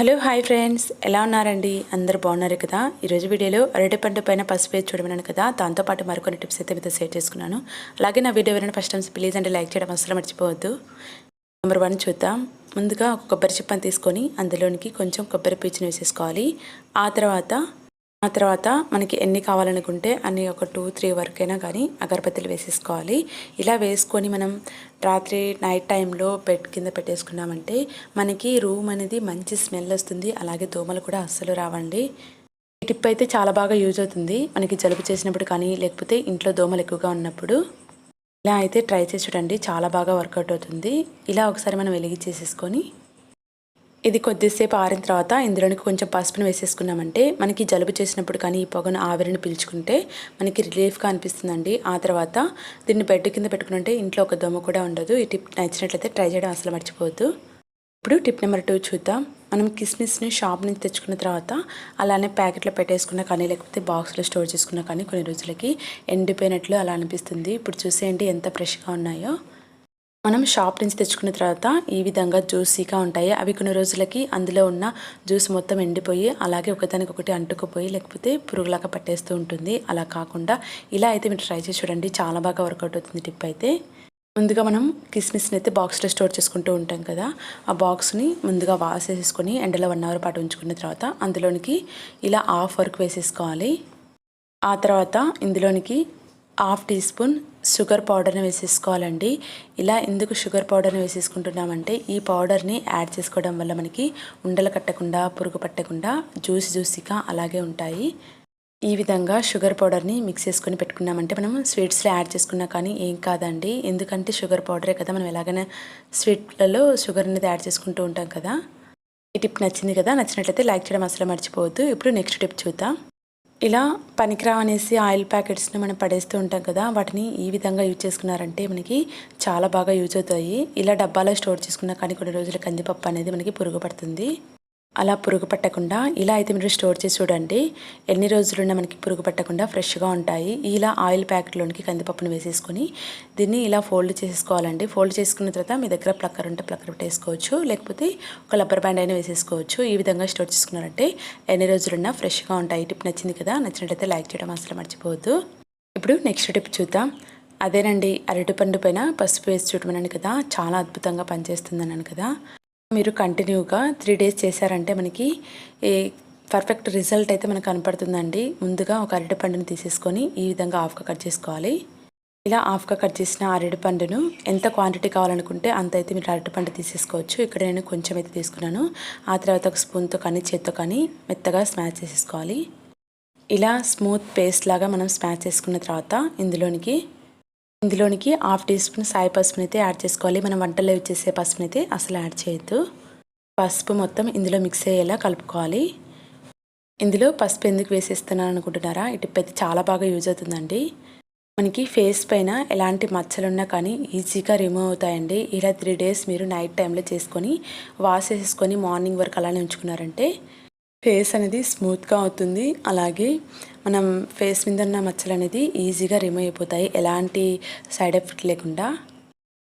Hello hi friends. ఎలా ఉన్నారండి? అందరు బాగున్నారు కదా? ఈరోజు వీడియోలో అరటిపండు పైన పసుపు వేసి చూడమన్నాను కదా. దాంతోపాటు మరికొన్ని టిప్స్ అయితే మీతో షేర్ చేసుకున్నాను. అలాగే నా వీడియో ఎవరైనా ఫస్ట్ టైమ్స్ ప్లీజ్ అంటే లైక్ చేయడం అసలు మర్చిపోవద్దు. నెంబర్ వన్ చూద్దాం. ముందుగా ఒక కొబ్బరి చిప్పని తీసుకొని అందులోనికి కొంచెం కొబ్బరి పీచుని వేసేసుకోవాలి. ఆ తర్వాత ఆ తర్వాత మనకి ఎన్ని కావాలనుకుంటే అన్ని ఒక టూ త్రీ వరకైనా కానీ అగరబత్తులు వేసేసుకోవాలి. ఇలా వేసుకొని మనం రాత్రి నైట్ టైంలో బెడ్ కింద పెట్టేసుకున్నామంటే మనకి రూమ్ అనేది మంచి స్మెల్ వస్తుంది. అలాగే దోమలు కూడా అస్సలు రావండి. ఈ టిప్ అయితే చాలా బాగా యూజ్ అవుతుంది. మనకి జలుబు చేసినప్పుడు కానీ లేకపోతే ఇంట్లో దోమలు ఎక్కువగా ఉన్నప్పుడు ఇలా అయితే ట్రై చేసి చూడండి. చాలా బాగా వర్కౌట్ అవుతుంది. ఇలా ఒకసారి మనం వెలిగి చేసేసుకొని ఇది కొద్దిసేపు ఆరిన తర్వాత ఇందులోనికి కొంచెం పసుపును వేసేసుకున్నామంటే మనకి జలుబు చేసినప్పుడు కానీ ఈ పొగను ఆవిరిని పీల్చుకుంటే మనకి రిలీఫ్గా అనిపిస్తుందండి. ఆ తర్వాత దీన్ని బెడ్ కింద పెట్టుకుంటే ఇంట్లో ఒక దొమ్మ కూడా ఉండదు. ఈ టిప్ నచ్చినట్లయితే ట్రై చేయడం అసలు మర్చిపోవద్దు. ఇప్పుడు టిప్ నెంబర్ టూ చూద్దాం. మనం కిస్మిస్ని షాప్ నుంచి తెచ్చుకున్న తర్వాత అలానే ప్యాకెట్లో పెట్టేసుకున్న కానీ లేకపోతే బాక్స్లో స్టోర్ చేసుకున్న కానీ కొన్ని రోజులకి ఎండిపోయినట్లు అలా అనిపిస్తుంది. ఇప్పుడు చూసేయండి ఎంత ఫ్రెష్గా ఉన్నాయో. మనం షాప్ నుంచి తెచ్చుకున్న తర్వాత ఈ విధంగా జ్యూసీగా ఉంటాయి. అవి కొన్ని రోజులకి అందులో ఉన్న జ్యూస్ మొత్తం ఎండిపోయి అలాగే ఒకదానికి ఒకటి అంటుకుపోయి లేకపోతే పురుగులాగా పట్టేస్తూ ఉంటుంది. అలా కాకుండా ఇలా అయితే మీరు ట్రై చేసి చూడండి. చాలా బాగా వర్కౌట్ అవుతుంది టిప్ అయితే. ముందుగా మనం కిస్మిస్ని అయితే బాక్స్లో స్టోర్ చేసుకుంటూ ఉంటాం కదా. ఆ బాక్స్ని ముందుగా వాష్ చేసేసుకొని ఎండలో వన్ అవర్ పాటు ఉంచుకున్న తర్వాత అందులోనికి ఇలా హాఫ్ వర్క్ వేసేసుకోవాలి. ఆ తర్వాత ఇందులోనికి హాఫ్ టీ స్పూన్ షుగర్ పౌడర్ని వేసేసుకోవాలండి. ఇలా ఎందుకు షుగర్ పౌడర్ని వేసేసుకుంటున్నామంటే ఈ పౌడర్ని యాడ్ చేసుకోవడం వల్ల మనకి ఉండలు కట్టకుండా పురుగు పట్టకుండా జ్యూస్ జ్యూసీగా అలాగే ఉంటాయి. ఈ విధంగా షుగర్ పౌడర్ని మిక్స్ చేసుకొని పెట్టుకున్నామంటే మనం స్వీట్స్లో యాడ్ చేసుకున్నా కానీ ఏం కాదండి. ఎందుకంటే షుగర్ పౌడరే కదా మనం ఎలాగైనా స్వీట్లలో షుగర్ అనేది యాడ్ చేసుకుంటూ ఉంటాం కదా. ఈ టిప్ నచ్చింది కదా నచ్చినట్లయితే లైక్ చేయడం అసలు మర్చిపోవద్దు. ఇప్పుడు నెక్స్ట్ టిప్ చూద్దాం. ఇలా పనికిరా అనేసి ఆయిల్ ప్యాకెట్స్ని మనం పడేస్తూ ఉంటాం కదా వాటిని ఈ విధంగా యూజ్ చేసుకున్నారంటే మనకి చాలా బాగా యూజ్ అవుతాయి. ఇలా డబ్బాలో స్టోర్ చేసుకున్న కానీ కొన్ని రోజుల కందిపప్పు అనేది మనకి పురుగు పడుతుంది. అలా పురుగు పట్టకుండా ఇలా అయితే మీరు స్టోర్ చేసి చూడండి. ఎన్ని రోజులున్నా మనకి పురుగు పట్టకుండా ఫ్రెష్గా ఉంటాయి. ఇలా ఆయిల్ ప్యాకెట్లోనికి కందిపప్పును వేసేసుకొని దీన్ని ఇలా ఫోల్డ్ చేసేసుకోవాలండి ఫోల్డ్ చేసుకున్న తర్వాత మీ దగ్గర ప్లక్కర్ ఉంటే ప్లక్కర్ పెట్టేసుకోవచ్చు. లేకపోతే ఒక లబ్బర్ బ్యాండ్ అయినా వేసేసుకోవచ్చు. ఈ విధంగా స్టోర్ చేసుకున్నారంటే ఎన్ని రోజులున్నా ఫ్రెష్గా ఉంటాయి. టిప్ నచ్చింది కదా నచ్చినట్టయితే లైక్ చేయడం అసలు మర్చిపోవద్దు. ఇప్పుడు నెక్స్ట్ టిప్ చూద్దాం. అదేనండి అరటిపండు పైన పసుపు వేసి చూడమన్నాను కదా చాలా అద్భుతంగా పనిచేస్తుంది అన్నాను కదా. మీరు కంటిన్యూగా త్రీ డేస్ చేశారంటే మనకి ఏ పర్ఫెక్ట్ రిజల్ట్ అయితే మనకు కనపడుతుందండి. ముందుగా ఒక అరటి పండును తీసేసుకొని ఈ విధంగా హాఫ్గా కట్ చేసుకోవాలి. ఇలా హాఫ్గా కట్ చేసిన అరటి పండును ఎంత క్వాంటిటీ కావాలనుకుంటే అంత అయితే మీరు అరటి పండు తీసేసుకోవచ్చు. ఇక్కడ నేను కొంచెం అయితే తీసుకున్నాను. ఆ తర్వాత ఒక స్పూన్తో కానీ చేత్తో కానీ మెత్తగా స్మాచ్ చేసేసుకోవాలి. ఇలా స్మూత్ పేస్ట్ లాగా మనం స్మాచ్ చేసుకున్న తర్వాత ఇందులోనికి ఇందులోనికి హాఫ్ టీ స్పూన్ సాయి పసుపుని అయితే యాడ్ చేసుకోవాలి. మనం వంటల్లో యూజ్ చేసే పసుపుని అయితే అసలు యాడ్ చేయొద్దు. పసుపు మొత్తం ఇందులో మిక్స్ అయ్యేలా కలుపుకోవాలి. ఇందులో పసుపు ఎందుకు వేసేస్తున్నాను అనుకుంటున్నారా? ఈ టిప్ అయితే చాలా బాగా యూజ్ అవుతుందండి. మనకి ఫేస్ పైన ఎలాంటి మచ్చలున్నా కానీ ఈజీగా రిమూవ్ అవుతాయండి. ఇలా త్రీ డేస్ మీరు నైట్ టైంలో చేసుకొని వాష్ చేసుకొని మార్నింగ్ వరకు అలానే ఉంచుకున్నారంటే ఫేస్ అనేది స్మూత్గా అవుతుంది. అలాగే మనం ఫేస్ మీద ఉన్న మచ్చలు అనేది ఈజీగా రిమూవ్ అయిపోతాయి. ఎలాంటి సైడ్ ఎఫెక్ట్ లేకుండా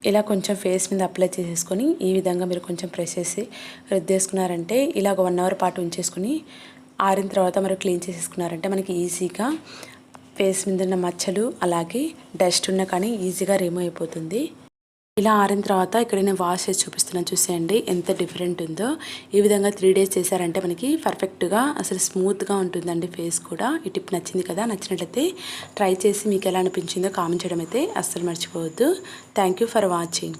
ఇలా కొంచెం ఫేస్ మీద అప్లై చేసేసుకొని ఈ విధంగా మీరు కొంచెం ప్రెస్ చేసి రుద్దేసుకున్నారంటే ఇలా ఒక వన్ అవర్ పాటు ఉంచేసుకొని ఆరిన తర్వాత మరి క్లీన్ చేసేసుకున్నారంటే మనకి ఈజీగా ఫేస్ మీద ఉన్న మచ్చలు అలాగే డస్ట్ ఉన్న కానీ ఈజీగా రిమూవ్ అయిపోతుంది. ఇలా ఆరిన తర్వాత ఇక్కడ నేను వాష్ చేసి చూపిస్తున్నాను చూసేయండి. ఎంత డిఫరెంట్ ఉందో. ఈ విధంగా త్రీ డేస్ చేశారంటే మనకి పర్ఫెక్ట్గా అసలు స్మూత్గా ఉంటుందండి ఫేస్ కూడా. ఈ టిప్ నచ్చింది కదా నచ్చినట్లయితే ట్రై చేసి మీకు ఎలా అనిపించిందో కామెంట్ చేయడం అయితే అస్సలు మర్చిపోవద్దు. Thank for watching.